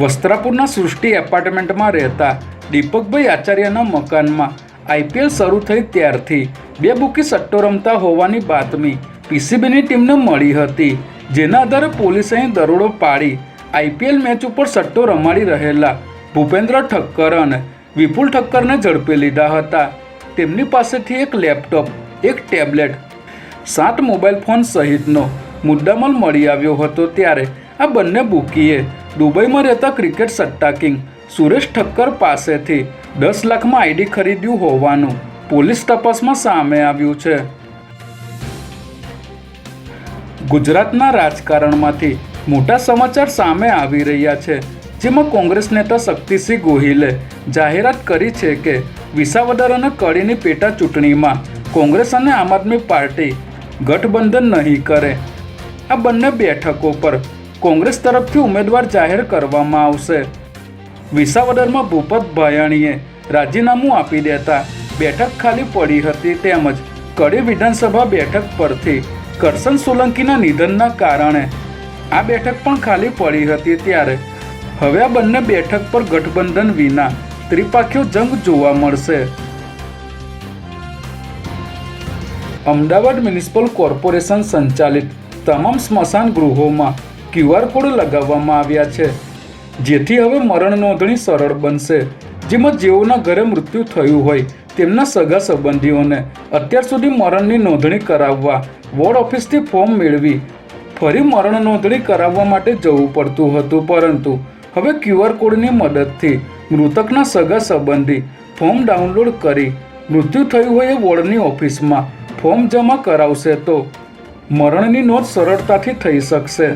વસ્ત્રાપુરના સૃષ્ટિ એપાર્ટમેન્ટમાં રહેતા દીપકભાઈ આચાર્યના મકાનમાં આઈપીએલ શરૂ થઈ ત્યારથી બે બુકી સટ્ટો રમતા હોવાની બાતમી પીસીબીની ટીમને મળી હતી, જેના આધારે પોલીસે અહીં દરોડો પાડી આઈપીએલ મેચ ઉપર સટ્ટો રમાડી રહેલા ભૂપેન્દ્ર ઠક્કર અને વિપુલ ઠક્કરને ઝડપી લીધા હતા. તેમની પાસેથી એક લેપટોપ, એક ટેબ્લેટ, સાત મોબાઈલ ફોન સહિતનો મુદ્દામાલ મળી આવ્યો હતો ત્યારે આ બંને બુકીએ દુબઈમાં રહેતા ક્રિકેટ સટ્ટા કિંગ સુરેશ ઠક્કર પાસેથી દસ લાખમાં આઈડી ખરીદ્યું હોવાનું પોલીસ તપાસમાં સામે આવ્યું છે. ગુજરાતના રાજકારણમાંથી મોટા સમાચાર સામે આવી રહ્યા છે, જેમાં કોંગ્રેસ નેતા શક્તિસિંહ ગોહિલે જાહેરાત કરી છે કે વિસાવદર અને કડીની પેટા ચૂંટણીમાં કોંગ્રેસ અને આમ આદમી પાર્ટી ગઠબંધન નહીં કરે. આ બંને બેઠકો પર કોંગ્રેસ તરફથી ઉમેદવાર જાહેર કરવામાં આવશે. વિસાવદરમાં ભૂપત ભાયાણીએ રાજીનામું આપી દેતા બેઠક ખાલી પડી હતી તેમજ કડી વિધાનસભા બેઠક પરથી કરસન સોલંકીના નિધનના કારણે આ બેઠક પણ ખાલી પડી હતી ત્યારે. હવે આ બંને બેઠક પર ગઠબંધન વિના ત્રિપાખીઓ જંગ જોવા મળશે. અમદાવાદ મ્યુનિસિપલ કોર્પોરેશન સંચાલિત તમામ સ્મશાન ગૃહોમાં ક્યુઆર કોડ લગાવવામાં આવ્યા છે. જેથી હવે મરણ નોંધણી સરળ બનશે. જેમાં જેઓના ઘરે મૃત્યુ થયું હોય, તેમના સગા સંબંધીઓને અત્યાર સુધી મરણની નોંધણી કરાવવા વોર્ડ ઓફિસથી ફોર્મ મેળવી ફરી મરણ નોંધણી કરાવવા માટે જવું પડતું હતું. પરંતુ હવે ક્યુઆર કોડની મદદથી મૃતકના સગા સંબંધી ફોર્મ ડાઉનલોડ કરી મૃત્યુ થયું હોય એ વોર્ડની ઓફિસમાં ફોર્મ જમા કરાવશે તો મરણની નોંધ સરળતાથી થઈ શકશે.